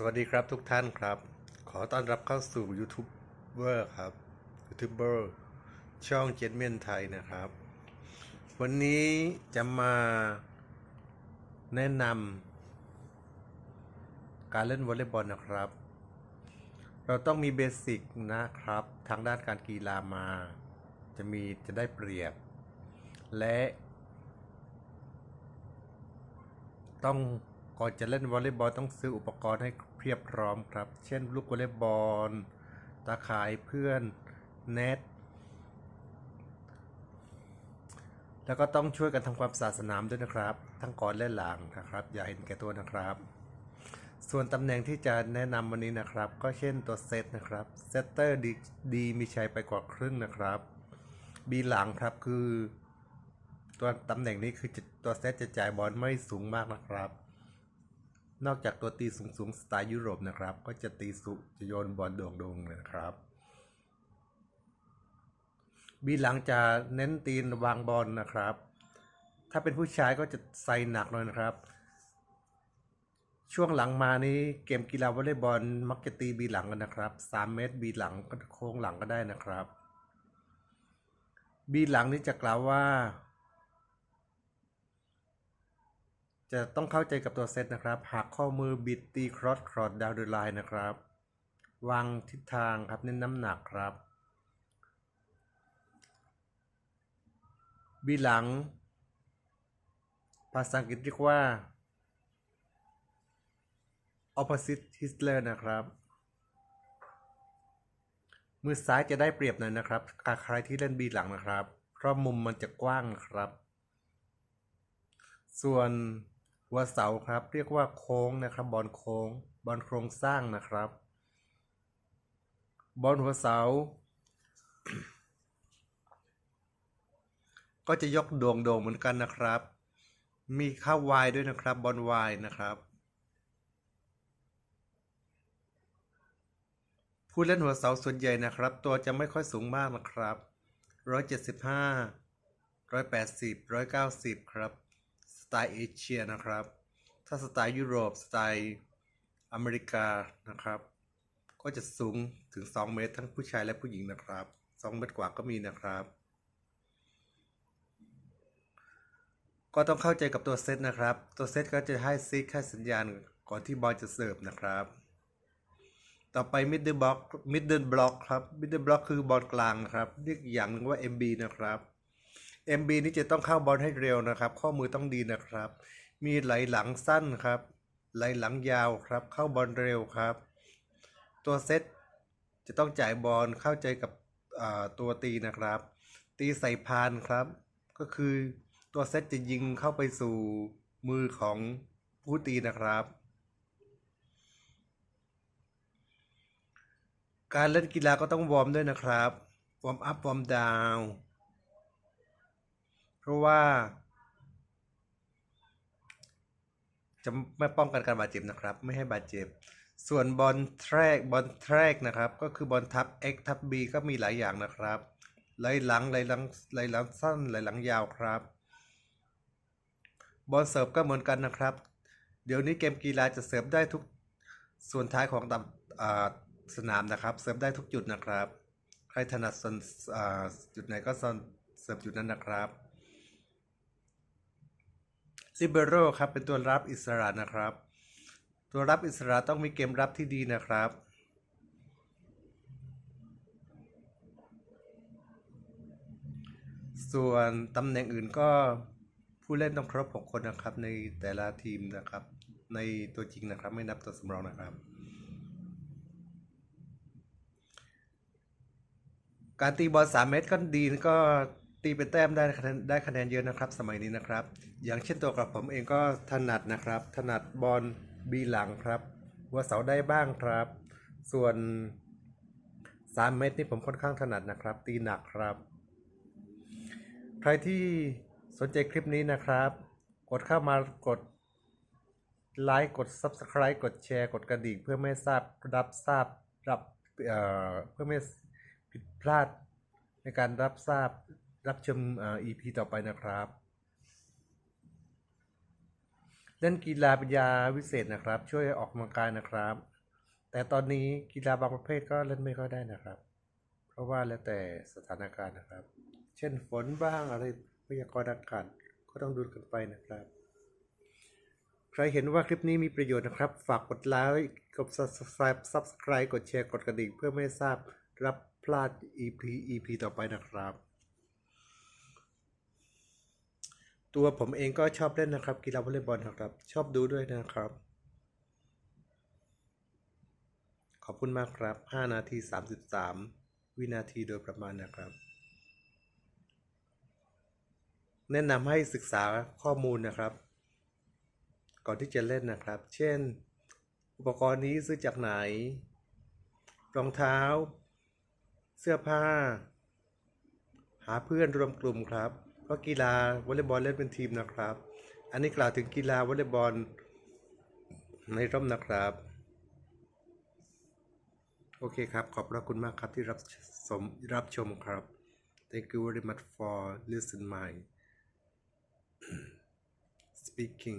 สวัสดีครับทุกท่านครับ ขอต้อนรับเข้าสู่ยูทูบเบอร์ครับยูทูบเบอร์ช่องเจ็ดเมียนไทยนะครับ วันนี้จะมาแนะนำการเล่นวอลเลย์บอลนะครับ เราต้องมีเบสิกนะครับ ทางด้านการกีฬามา จะมีจะได้เปรียบ และ ต้องก่อนจะเล่นวอลเลย์บอลต้องซื้ออุปกรณ์ให้ เพียบพร้อมครับ เช่นลูกวอลเลย์บอลตาข่ายเพื่อนเน็ตแล้วก็ต้องช่วยกันทำความสะอาดสนามด้วยนะครับ ทั้งก่อนและหลังนะครับ อย่าเห็นแก่ตัวนะครับ ส่วนตำแหน่งที่จะแนะนำวันนี้นะครับ ก็เช่นตัวเซตนะครับเซตเตอร์ดีดีมีชัยไปกว่าครึ่งนะครับบีหลังครับคือตัวตำแหน่งนี้คือตัวเซตจะจ่ายบอลไม่สูงมากนะครับ นอกจากตัวตีสูงสูงสไตล์ยุโรปนะครับ ก็จะตีสุจะโยนบอลโด่งๆเลยนะครับ บีหลังจะเน้นตีนวางบอลนะครับ ถ้าเป็นผู้ชายก็จะใส่หนักหน่อยนะครับ ช่วงหลังมานี้เกมกีฬาวอลเลย์บอลมักจะตีบีหลังกันนะครับ 3 เมตรบีหลังก็โค้งหลังก็ได้นะครับ บีหลังนี้จะกล่าวว่า จะต้องเข้าใจกับตัวเซตนะครับ หากข้อมือบิดตีครอสครอสดาวเดอร์ไลน์นะครับ วางทิศทางครับเน้นน้ำหนักครับ บีหลัง ภาษาอังกฤษเรียกว่า opposite Hitler นะครับ มือซ้ายจะได้เปรียบหน่อยนะครับกับใครที่เล่นบีหลังนะครับ เพราะมุมมันจะกว้างครับ ส่วน หัวเสาครับ เรียกว่าโค้งนะครับ บอลโค้ง บอลโครงสร้างนะครับ บอลหัวเสา ก็จะยกโด่งโด่งเหมือนกันนะครับ มีเข้าวายด้วยนะครับ บอลวายนะครับ ผู้เล่นหัวเสาส่วนใหญ่นะครับ ตัวจะไม่ค่อยสูงมากนะครับ 175 180 190 ครับ ไตล์เอเชียนะครับ ถ้าสไตล์ยุโรปสไตล์อเมริกานะครับ ก็จะสูงถึง 2 เมตร ทั้งผู้ชายและผู้หญิงนะครับ 2 เมตรกว่าก็มีนะครับ ก็ต้องเข้าใจกับตัวเซตนะครับ ตัวเซตก็จะให้ซิกให้สัญญาณก่อนที่บอลจะเสิร์ฟนะครับ ต่อไป middle block middle block ครับ middle block คือบอลกลางนะครับเรียกอย่างหนึงว่า MB นะครับ MB นี่จะต้องเข้าบอลให้เร็วนะครับ ข้อมือต้องดีนะครับ มีไหลหลังสั้นครับ ไหลหลังยาวครับ เข้าบอลเร็วครับ ตัวเซตจะต้องจ่ายบอลเข้าใจกับตัวตีนะครับ ตีใส่พานครับ ก็คือตัวเซตจะยิงเข้าไปสู่มือของผู้ตีนะครับ การเล่นกีฬาก็ต้องวอร์มด้วยนะครับ วอร์มอัพ วอร์มดาวเพ ราะว่าจะไม่ป้องกันการบาดเจ็บนะครับ ไม่ให้บาดเจ็บ ส่วนบอลแทรกบอลแทรกนะครับ ก็คือบอลทับ X ทับ B ก็มีหลายอย่างนะครับไหลหลังไหลหลังไหลหลังสั้นไหลหลังยาวครับ บอลเสิร์ฟก็เหมือนกันนะครับ เดี๋ยวนี้เกมกีฬาจะเสิร์ฟได้ทุกส่วนท้ายของตำสนามนะครับ เสิร์ฟได้ทุกจุดนะครับ ใครถนัดส่วนจุดไหนก็เสิร์ฟจุดนั้นนะครับ Libero ครับเป็นตัวรับอิสระนะครับ ตัวรับอิสระต้องมีเกมรับที่ดีนะครับส่วนตำแหน่งอื่นก็ผู้เล่นต้องครบ 6 คนนะครับ ในแต่ละทีมนะครับ ในตัวจริงนะครับ ไม่นับตัวสำรองนะครับ การตีบอล3เมตรก็ดีก็ ตีเป็นแต้มได้คะแนนได้คะแนนเยอะนะครับ สมัยนี้นะครับ อย่างเช่นตัวกับผมเองก็ถนัดนะครับ ถนัดบอลบีหลังครับหัวเสาได้บ้างครับ ส่วน3เมตรนี่ผมค่อนข้างถนัดนะครับ ตีหนักครับ ใครที่สนใจคลิปนี้นะครับ กดเข้ามากดไลค์กด Subscribe กดแชร์กดกระดิ่งเพื่อไม่ทราบรับทราบรับเอ่อเพื่อไม่ผิดพลาดในการรับทราบ รับชมอ่อ EP ต่อไปนะครับ เล่นกีฬาเป็นยาวิเศษนะครับ ช่วยออกกำลังกายนะครับ แต่ตอนนี้กีฬาบางประเภทก็เล่นไม่ค่อยได้นะครับ เพราะว่าแล้วแต่สถานการณ์นะครับ เช่นฝนบ้างอะไรพยากรณ์อากาศก็ต้องดูกันไปนะครับ ใครเห็นว่าคลิปนี้มีประโยชน์นะครับ ฝากกดไลค์กด subscribe subscribe กดแชร์กดกระดิ่งเพื่อไม่ให้ทราบรับพลาด EP EP ต่อไปนะครับ ตัวผมเองก็ชอบเล่นนะครับ กีฬาวอลเลย์บอลนะครับ ชอบดูด้วยนะครับ ขอบคุณมากครับ 5 นาที 33 วินาทีโดยประมาณนะครับ แนะนำให้ศึกษาข้อมูลนะครับ ก่อนที่จะเล่นนะครับ เช่น อุปกรณ์นี้ซื้อจากไหน รองเท้า เสื้อผ้า หาเพื่อนรวมกลุ่มครับ เพราะกีฬาวอลเลย์บอลเล่นเป็นทีมนะครับ อันนี้กล่าวถึงกีฬาวอลเลย์บอลในร่มนะครับ โอเคครับ ขอบพระคุณมากครับที่รับสมรับชมครับ Thank you very much for listening my speaking